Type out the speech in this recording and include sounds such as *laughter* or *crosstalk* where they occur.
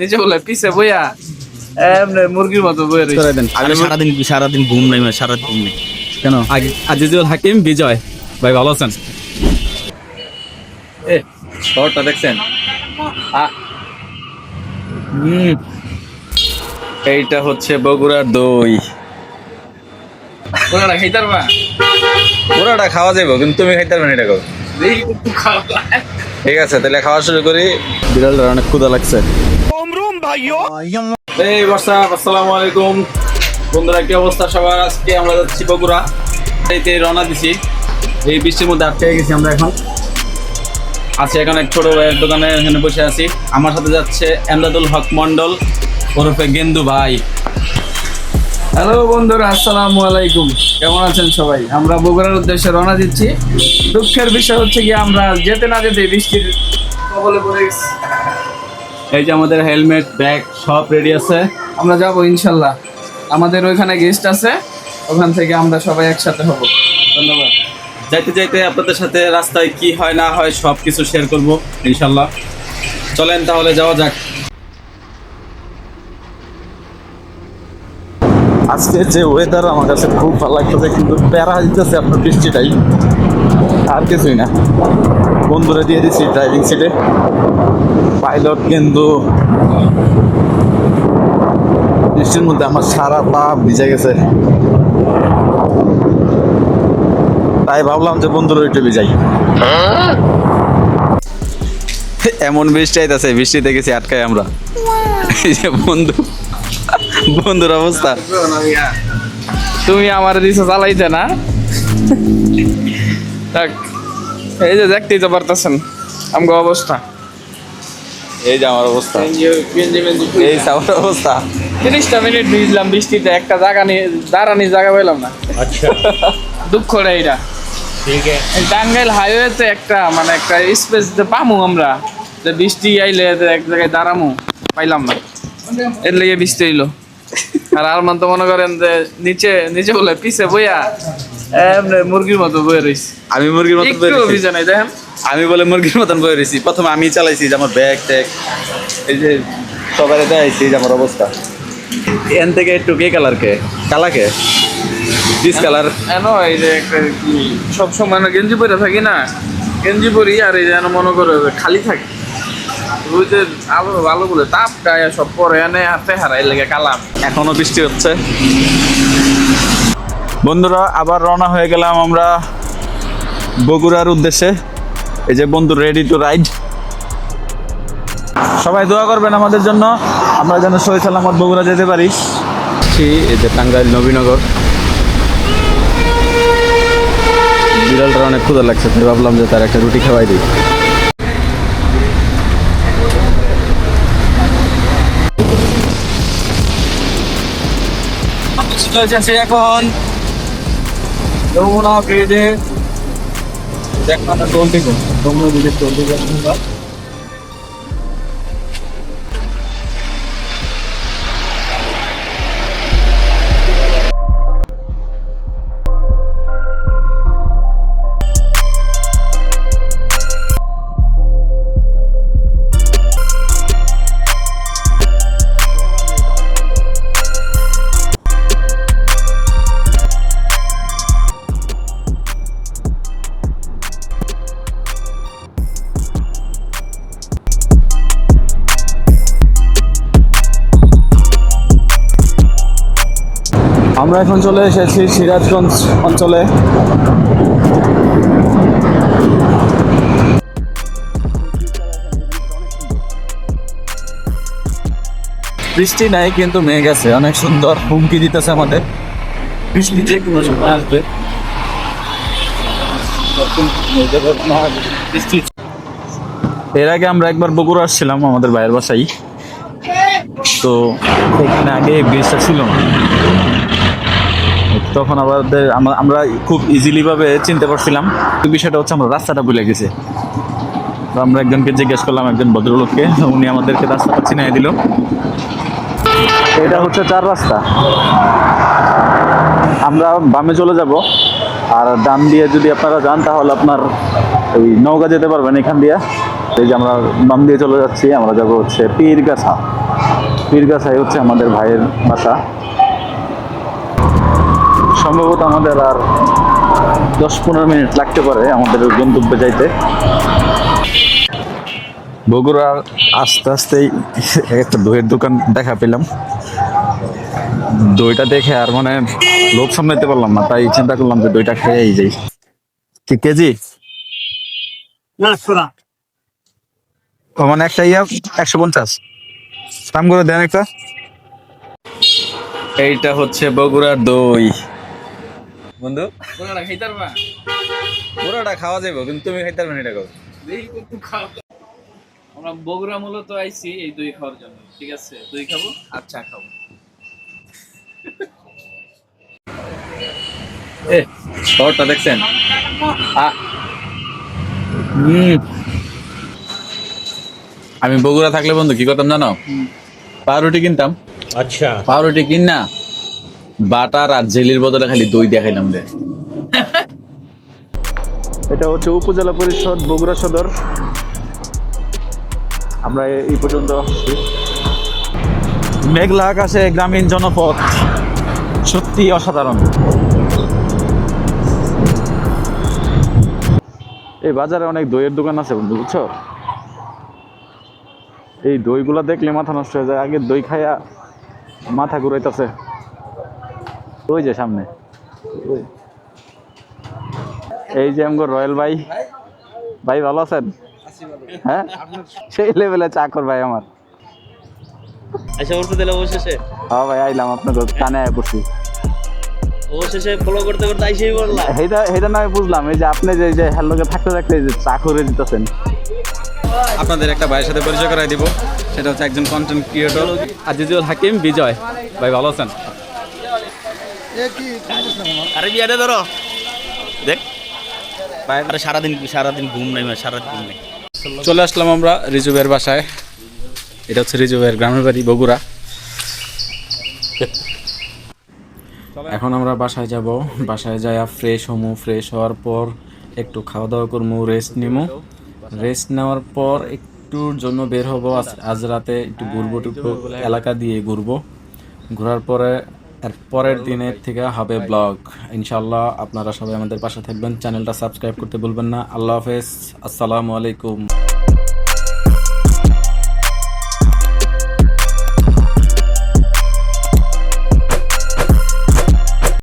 নিচে বলে পিছে বইয়া? এমনি মুরগির মতো বইয়া রয়েছে দেন। আমি সারাদিন সারাদিন ঘুম নাই মানে সারাদিন ঘুম নেই। কেন? আগে আজিজুল হাকিম বিজয়। ভাই ভালো আছেন? এ শর্টটা দেখছেন? এইটা হচ্ছে বগুড়ার দই। ওরা খাইতে পারবা? পুরোটা খাওয়া যাবে কিন্তু তুমি খাইতে পারবে না এটা ঠিক আছে তাহলে খাওয়া শুরু করি। বিড়ালটার অনেক ক্ষুদা লাগছে। এই বর্ষা আসসালামু আলাইকুম। বন্ধুরা কি অবস্থা সবার? আজকে আমরা যাচ্ছি বগুড়া। এইতে রওনা দিছি। এই বৃষ্টির মধ্যে আটকে গেছি আমরা এখন। আছি এখন এক ছোট ভাইয়ের দোকানে এখানে বসে আছি। আমার সাথে যাচ্ছে এমদাদুল হক মন্ডল ওরফে গেন্দু ভাই। হ্যালো বন্ধুরা আসসালামু আলাইকুম। কেমন আছেন সবাই? আমরা বগুড়ার উদ্দেশ্যে রওনা দিচ্ছি। দুঃখের বিষয় হচ্ছে কি আমরা যেতে না যেতে বৃষ্টির কবলে পড়ে গেছি। এই যে আমাদের হেলমেট, ব্যাগ সব রেডি আছে। আমরা যাব ইনশাল্লাহ। আমাদের ওইখানে গেস্ট আছে। ওখান থেকে আমরা সবাই একসাথে হব। ধন্যবাদ। যাইতে যাইতে আপনাদের সাথে রাস্তায় কি হয় না হয় সব কিছু শেয়ার করব ইনশাল্লাহ। চলেন তাহলে যাওয়া যাক। আজকে যে ওয়েদার আমার কাছে খুব ভালো লাগতেছে, কিন্তু প্যারা দিতেছে আপনার বৃষ্টিটাই। আর কিছুই না। বন্ধুরা দিয়ে দিচ্ছি ড্রাইভিং সিটে পাইলট কিন্তু, বৃষ্টির মধ্যে আমার সারা পা ভিজে গেছে। তাই ভাবলাম যে বন্ধুরা একটু ভিজাই। এমন বৃষ্টি আইতাছে, বৃষ্টিতে গেছি আটকাই আমরা। বন্ধু, বন্ধুর অবস্থা। তুমি আমার দিছো চালাইতে না? এই যে দেখতেই তো পারতেছেন, আমগো অবস্থা। এই যে আমার অবস্থা। এই আমার অবস্থা। তিরিশটা মিনিট ভিজলাম বৃষ্টিতে একটা জায়গা নিয়ে দাঁড়ানি জায়গা পেলাম না। আচ্ছা। *laughs* দুঃখ রে এটা ঠিক আছে। এই টাঙ্গাইল হাইওয়েতে একটা মানে একটা স্পেস পামু আমরা যে বৃষ্টি আইলে যে এক জায়গায় দাঁড়ামু পাইলাম না। এর লেগে বৃষ্টি হইল। আর আরমান তো মনে করেন যে নিচে নিচে বলে পিছে বইয়া মুরগির মতো বয়ে রয়েছে আমি মুরগির মতন বয়ে রয়েছি। দেখেন আমি বলে মুরগির মতন বয়ে রয়েছি প্রথমে আমি চালাইছি যে আমার ব্যাগ ট্যাগ এই যে সবাই দেখাইছি যে আমার অবস্থা। এন থেকে একটু কে কালার কে? কালা কে? ডিস কালার এনো এই যে কি সব সময় গেঞ্জি পরে থাকি না? গেঞ্জি পরি আর এই যেন মনে করে খালি থাকে। ওই যে আলো ভালো বলে তাপ গায়ে সব পরে এনে হাতে হারাই লেগে কালাম এখনও বৃষ্টি হচ্ছে। বন্ধুরা আবার রওনা হয়ে গেলাম আমরা বগুড়ার উদ্দেশ্যে। এই যে বন্ধু রেডি টু রাইড সবাই দোয়া করবেন আমাদের জন্য। আমরা যেন সহি সালামত বগুড়া যেতে পারি। এই যে টাঙ্গাইল নবীনগর। বিড়ালটার অনেক ক্ষুদা লাগছে তাই ভাবলাম যে তার একটা রুটি খাওয়াই দিই। এখন যমুনা ব্রিজে দেখমানা টোল দিকে যমুনা ব্রিজে টোল দিকে আমরা এখন চলে এসেছি সিরাজগঞ্জ অঞ্চলে। বৃষ্টি নাই, কিন্তু মেঘ আছে। অনেক সুন্দর হুমকি দিতেছে আমাদের। বৃষ্টি যে কোনো আসবে। এর আগে আমরা একবার বগুড়া আসছিলাম, আমাদের ভাইয়ের বাসায়। তো সেখানে আগে ব্রিজটা ছিল না। তখন আমাদের আমরা- খুব ইজিলি ভাবে চিনতে পারছিলাম। বিষয়টা হচ্ছে আমরা রাস্তাটা ভুলে গেছি। তো আমরা একজনকে জিজ্ঞেস করলাম, একজন ভদ্রলোককে। উনি আমাদেরকে রাস্তাটা চিনিয়ে দিল। এটা হচ্ছে চার রাস্তা। আমরা বামে চলে যাব। আর ডান দিয়ে যদি আপনারা যান, তাহলে আপনার ওই নৌকা যেতে পারবেন এখান দিয়ে। এই যে আমরা বাম দিয়ে চলে যাচ্ছি, আমরা যাব হচ্ছে পীরগাছা। পীরগাছাই হচ্ছে আমাদের ভাইয়ের বাসা। সম্ভবত আমাদের আর দশ পনেরো মিনিট লাগতে পারে আমাদের গন্তব্যে যাইতে। বগুড়ার আস্তে আস্তেই একটা দইয়ের দোকান দেখা পেলাম। দইটা দেখে আর মানে লোভ সামলাইতে পারলাম না তাই চিন্তা করলাম যে দইটা খেয়েই যাই। কি কেজি? ও মানে একটা ইয়া একশো পঞ্চাশ। দাম করে দেন একটা। এইটা হচ্ছে বগুড়ার দই। বন্ধু? পুরোটা খাওয়া কিন্তু তুমি খাইতে পারবে এটা আমরা বগুড়া মূলত আইছি এই দই খাওয়ার জন্য ঠিক আছে? দই খাব খাব। এ শহরটা দেখছেন? আমি বগুড়া থাকলে বন্ধু কি করতাম জানো? পাউরুটি কিনতাম। আচ্ছা। পাউরুটি কিন না বাটার আর জেলির বদলে খালি দই দেখাইলাম খাইলাম রে এটা হচ্ছে উপজেলা পরিষদ বগুড়া সদর। আমরা এই পর্যন্ত মেঘলা আকাশে গ্রামীণ জনপথ সত্যি অসাধারণ। এই বাজারে অনেক দইয়ের দোকান আছে বন্ধু, বুঝছ? এই দইগুলা দেখলে মাথা নষ্ট হয়ে যায়। আগে দই খাইয়া মাথা ঘুরাইতেছে। ওই যে সামনে। এই যে আমগো রয়্যাল ভাই। ভাই ভালো আছেন? হ্যাঁ? সেই লেভেলে চাকর ভাই আমার। আচ্ছা দিলে অবশেষে? হ্যাঁ ভাই আইলাম আপনাকে কানে আয় পড়ছি। অবশেষে ফলো করতে আইসেই বললাম। বুঝলাম এই যে আপনি যে যে হ্যালোকে থাকতে থাকতে এই যে দিতেছেন। আপনাদের একটা ভাইয়ের সাথে পরিচয় করাই দিব। সেটা হচ্ছে একজন কন্টেন্ট ক্রিয়েটর আজিজুল হাকিম বিজয়। ভাই ভালো আছেন? আরে বিয়ারে ধরো। দেখ। আরে সারাদিন সারাদিন ঘুম নাই সারাদিন ঘুম নাই। চলে আসলাম আমরা রিজু ভাইয়ের বাসায়। এটা হচ্ছে রিজু ভাইয়ের গ্রামের বাড়ি বগুড়া। এখন আমরা বাসায় যাব। বাসায় যাইয়া ফ্রেশ হমু। ফ্রেশ হওয়ার পর একটু খাওয়া দাওয়া করব রেস্ট নিমু। রেস্ট নেওয়ার পর একটুর জন্য বের হব। আজ আজ রাতে একটু ঘুরবো টুকবো এলাকা দিয়ে ঘুরবো। ঘোরার পরে এর পরের দিনের থেকে হবে ব্লগ। ইনশাল্লাহ আপনারা সবাই আমাদের পাশে থাকবেন। চ্যানেলটা সাবস্ক্রাইব করতে ভুলবেন না। আল্লাহ হাফেজ। আসসালামু আলাইকুম।